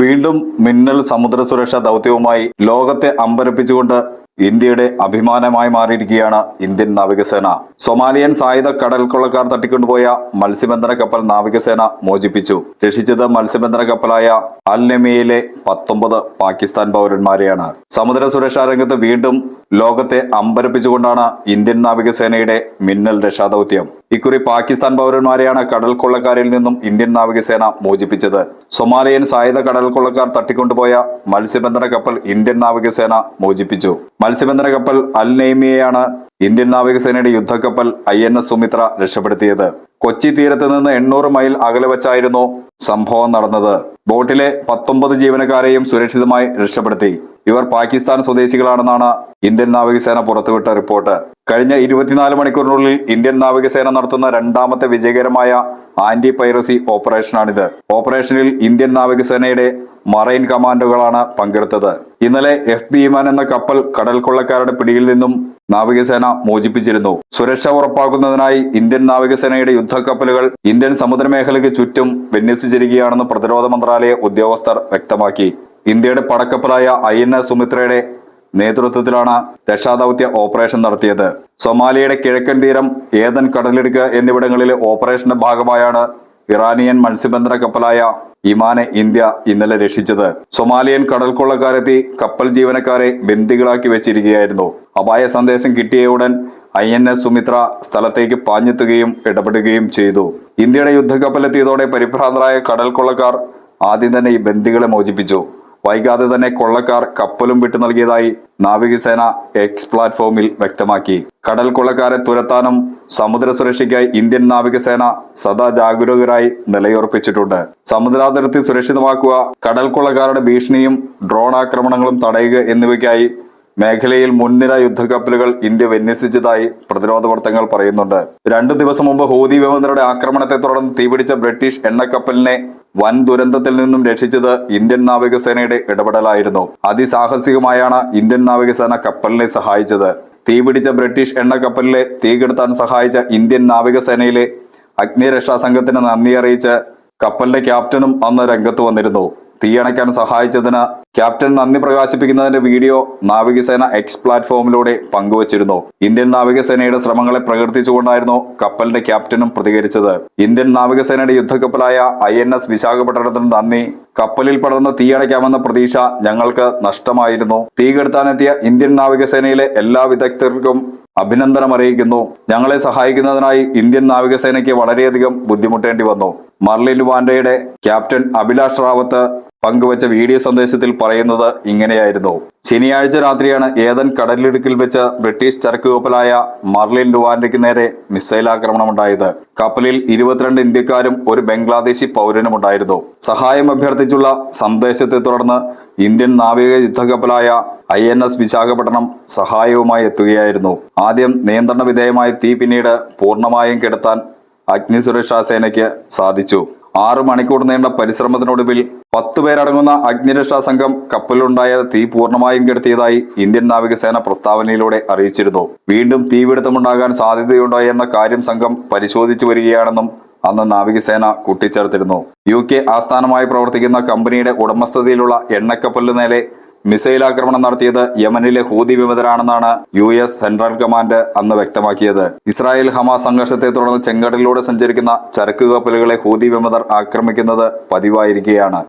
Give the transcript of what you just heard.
വീണ്ടും മിന്നൽ സമുദ്ര സുരക്ഷാ ദൗത്യവുമായി ലോകത്തെ അമ്പരപ്പിച്ചുകൊണ്ട് ഇന്ത്യയുടെ അഭിമാനമായി മാറിയിരിക്കുകയാണ് ഇന്ത്യൻ നാവികസേന. സൊമാലിയൻ സായുധ കടൽ കൊള്ളക്കാർ തട്ടിക്കൊണ്ടുപോയ മത്സ്യബന്ധന കപ്പൽ നാവികസേന മോചിപ്പിച്ചു. രക്ഷിച്ചത് മത്സ്യബന്ധന കപ്പലായ അൽ നമിയയിലെ പത്തൊമ്പത് പാകിസ്ഥാൻ പൗരന്മാരെയാണ്. സമുദ്ര സുരക്ഷാ രംഗത്ത് വീണ്ടും ലോകത്തെ അമ്പരപ്പിച്ചുകൊണ്ടാണ് ഇന്ത്യൻ നാവികസേനയുടെ മിന്നൽ രക്ഷാദൗത്യം. ഇക്കുറി പാകിസ്ഥാൻ പൗരന്മാരെയാണ് കടൽ കൊള്ളക്കാരിൽ നിന്നും ഇന്ത്യൻ നാവികസേന മോചിപ്പിച്ചത്. സൊമാലിയൻ സായുധ കടൽ കൊള്ളക്കാർ തട്ടിക്കൊണ്ടുപോയ മത്സ്യബന്ധന കപ്പൽ ഇന്ത്യൻ നാവികസേന മോചിപ്പിച്ചു. മത്സ്യബന്ധന കപ്പൽ അൽ നെയ്മിയെയാണ് ഇന്ത്യൻ നാവികസേനയുടെ യുദ്ധക്കപ്പൽ ഐ എൻ എസ് സുമിത്ര രക്ഷപ്പെടുത്തിയത്. കൊച്ചി തീരത്ത് നിന്ന് എണ്ണൂറ് മൈൽ അകലെ വെച്ചായിരുന്നു സംഭവം നടന്നത്. ബോട്ടിലെ പത്തൊമ്പത് ജീവനക്കാരെയും സുരക്ഷിതമായി രക്ഷപ്പെടുത്തി. ഇവർ പാകിസ്ഥാൻ സ്വദേശികളാണെന്നാണ് ഇന്ത്യൻ നാവികസേന പുറത്തുവിട്ട റിപ്പോർട്ട്. കഴിഞ്ഞ ഇരുപത്തിനാല് മണിക്കൂറിനുള്ളിൽ ഇന്ത്യൻ നാവികസേന നടത്തുന്ന രണ്ടാമത്തെ വിജയകരമായ ആന്റി പൈറസി ഓപ്പറേഷനാണിത്. ഓപ്പറേഷനിൽ ഇന്ത്യൻ നാവികസേനയുടെ മറൈൻ കമാൻഡോകളാണ് പങ്കെടുത്തത്. ഇന്നലെ എഫ് ബി ഇമാൻ എന്ന കപ്പൽ കടൽ കൊള്ളക്കാരുടെ പിടിയിൽ നിന്നും നാവികസേന മോചിപ്പിച്ചിരുന്നു. സുരക്ഷ ഉറപ്പാക്കുന്നതിനായി ഇന്ത്യൻ നാവികസേനയുടെ യുദ്ധക്കപ്പലുകൾ ഇന്ത്യൻ സമുദ്രമേഖലയ്ക്ക് ചുറ്റും വിന്യസിച്ചിരിക്കുകയാണെന്ന് പ്രതിരോധ മന്ത്രാലയ ഉദ്യോഗസ്ഥർ വ്യക്തമാക്കി. ഇന്ത്യയുടെ പടക്കപ്പലായ ഐ എൻ എസ് സുമിത്രയുടെ നേതൃത്വത്തിലാണ് രക്ഷാദൌത്യ ഓപ്പറേഷൻ നടത്തിയത്. സൊമാലിയയുടെ കിഴക്കൻ തീരം ഏതൻ കടലിടുക്ക് എന്നിവിടങ്ങളിലെ ഓപ്പറേഷന്റെ ഭാഗമായാണ് ഇറാനിയൻ മത്സ്യബന്ധന കപ്പലായ ഇമാനെ ഇന്ത്യ ഇന്നലെ രക്ഷിച്ചത്. സൊമാലിയൻ കടൽക്കൊള്ളക്കാരെത്തി കപ്പൽ ജീവനക്കാരെ ബന്ദികളാക്കി വെച്ചിരിക്കുകയായിരുന്നു. അപായ സന്ദേശം കിട്ടിയ ഉടൻ ഐ എൻ എസ് സുമിത്ര സ്ഥലത്തേക്ക് പാഞ്ഞെത്തുകയും ഇടപെടുകയും ചെയ്തു. ഇന്ത്യയുടെ യുദ്ധക്കപ്പലെത്തിയതോടെ പരിഭ്രാന്തരായ കടൽക്കൊള്ളക്കാർ ആദ്യം തന്നെ ഈ ബന്ദികളെ മോചിപ്പിച്ചു. വൈകാതെ തന്നെ കൊള്ളക്കാർ കപ്പലും വിട്ടു നൽകിയതായി നാവികസേന എക്സ് പ്ലാറ്റ്ഫോമിൽ വ്യക്തമാക്കി. കടൽ കൊള്ളക്കാരെ തുരത്താനും സമുദ്ര സുരക്ഷയ്ക്കായി ഇന്ത്യൻ നാവികസേന സദാ ജാഗരൂകരായി നിലയുറപ്പിച്ചിട്ടുണ്ട്. സമുദ്രാതിർത്തി സുരക്ഷിതമാക്കുക കടൽ കൊള്ളക്കാരുടെ ഭീഷണിയും ഡ്രോൺ ആക്രമണങ്ങളും തടയുക എന്നിവയ്ക്കായി മേഖലയിൽ മുൻനിര യുദ്ധക്കപ്പലുകൾ ഇന്ത്യ വിന്യസിച്ചതായി പ്രതിരോധ വർത്തങ്ങൾ പറയുന്നുണ്ട്. രണ്ടു ദിവസം മുമ്പ് ഹൂതി വിമതരുടെ ആക്രമണത്തെ തുടർന്ന് തീപിടിച്ച ബ്രിട്ടീഷ് എണ്ണക്കപ്പലിനെ വൻ ദുരന്തത്തിൽ നിന്നും രക്ഷിച്ചത് ഇന്ത്യൻ നാവികസേനയുടെ ഇടപെടലായിരുന്നു. അതിസാഹസികമായാണ് ഇന്ത്യൻ നാവികസേന കപ്പലിനെ സഹായിച്ചത്. തീപിടിച്ച ബ്രിട്ടീഷ് എണ്ണക്കപ്പലിലെ തീ കെടുത്താൻ സഹായിച്ച ഇന്ത്യൻ നാവികസേനയിലെ അഗ്നിരക്ഷാ സംഘത്തിന് നന്ദി അറിയിച്ച് കപ്പലിന്റെ ക്യാപ്റ്റനും അന്ന് രംഗത്ത് വന്നിരുന്നു. തീയണയ്ക്കാൻ സഹായിച്ചതിന് ക്യാപ്റ്റൻ നന്ദി പ്രകാശിപ്പിക്കുന്നതിന്റെ വീഡിയോ നാവികസേന എക്സ് പ്ലാറ്റ്ഫോമിലൂടെ പങ്കുവച്ചിരുന്നു. ഇന്ത്യൻ നാവികസേനയുടെ ശ്രമങ്ങളെ പ്രകീർത്തിച്ചുകൊണ്ടായിരുന്നു കപ്പലിന്റെ ക്യാപ്റ്റനും പ്രതികരിച്ചത്. ഇന്ത്യൻ നാവികസേനയുടെ യുദ്ധക്കപ്പലായ ഐ എൻ എസ് വിശാഖപട്ടണത്തിന് നന്ദി. കപ്പലിൽ പടർന്ന് തീയണയ്ക്കാമെന്ന പ്രതീക്ഷ ഞങ്ങൾക്ക് നഷ്ടമായിരുന്നു. തീ കെടുത്താനെത്തിയ ഇന്ത്യൻ നാവികസേനയിലെ എല്ലാ വിദഗ്ധർക്കും അഭിനന്ദനം അറിയിക്കുന്നു. ഞങ്ങളെ സഹായിക്കുന്നതിനായി ഇന്ത്യൻ നാവികസേനയ്ക്ക് വളരെയധികം ബുദ്ധിമുട്ടേണ്ടി വന്നു. മർലിൻ വാൻഡയുടെ ക്യാപ്റ്റൻ അഭിലാഷ് റാവത്ത് പങ്കുവച്ച വീഡിയോ സന്ദേശത്തിൽ പറയുന്നത് ഇങ്ങനെയായിരുന്നു. ശനിയാഴ്ച രാത്രിയാണ് ഏതൻ കടലിടുക്കിൽ വെച്ച് ബ്രിട്ടീഷ് ചരക്ക് കപ്പലായ മർലിൻ ലുവാൻഡയ്ക്ക് നേരെ മിസൈൽ ആക്രമണം ഉണ്ടായത് കപ്പലിൽ ഇരുപത്തിരണ്ട് ഇന്ത്യക്കാരും ഒരു ബംഗ്ലാദേശി പൗരനും ഉണ്ടായിരുന്നു സഹായം അഭ്യർത്ഥിച്ചുള്ള സന്ദേശത്തെ തുടർന്ന് ഇന്ത്യൻ നാവിക യുദ്ധകപ്പലായ ഐ എൻ എസ് വിശാഖപട്ടണം സഹായവുമായി എത്തുകയായിരുന്നു. ആദ്യം നിയന്ത്രണ വിധേയമായ തീ പിന്നീട് പൂർണമായും കെടുത്താൻ അഗ്നിസുരക്ഷാ സേനയ്ക്ക് സാധിച്ചു. ആറു മണിക്കൂർ നീണ്ട പരിശ്രമത്തിനൊടുവിൽ പത്ത് പേരടങ്ങുന്ന അഗ്നിരക്ഷാ സംഘം കപ്പലിലുണ്ടായ തീ പൂർണമായും കെടുത്തിയതായി ഇന്ത്യൻ നാവികസേന പ്രസ്താവനയിലൂടെ അറിയിച്ചിരുന്നു. വീണ്ടും തീപിടുത്തമുണ്ടാകാൻ സാധ്യതയുണ്ടോ എന്ന കാര്യം സംഘം പരിശോധിച്ചു വരികയാണെന്നും അന്ന് നാവികസേന കൂട്ടിച്ചേർത്തിരുന്നു. യു കെ ആസ്ഥാനമായി പ്രവർത്തിക്കുന്ന കമ്പനിയുടെ ഉടമസ്ഥതയിലുള്ള എണ്ണക്കപ്പലിനു നേരെ മിസൈൽ ആക്രമണം നടത്തിയത് യമനിലെ ഹൂതി വിമതരാണെന്നാണ് യു എസ് സെൻട്രൽ കമാൻഡ് അന്ന് വ്യക്തമാക്കിയത്. ഇസ്രായേൽ ഹമാസ് സംഘർഷത്തെ തുടർന്ന് ചെങ്കടലിലൂടെ സഞ്ചരിക്കുന്ന ചരക്ക് കപ്പലുകളെ ഹൂതി വിമതർ ആക്രമിക്കുന്നത് പതിവായിരിക്കുകയാണ്.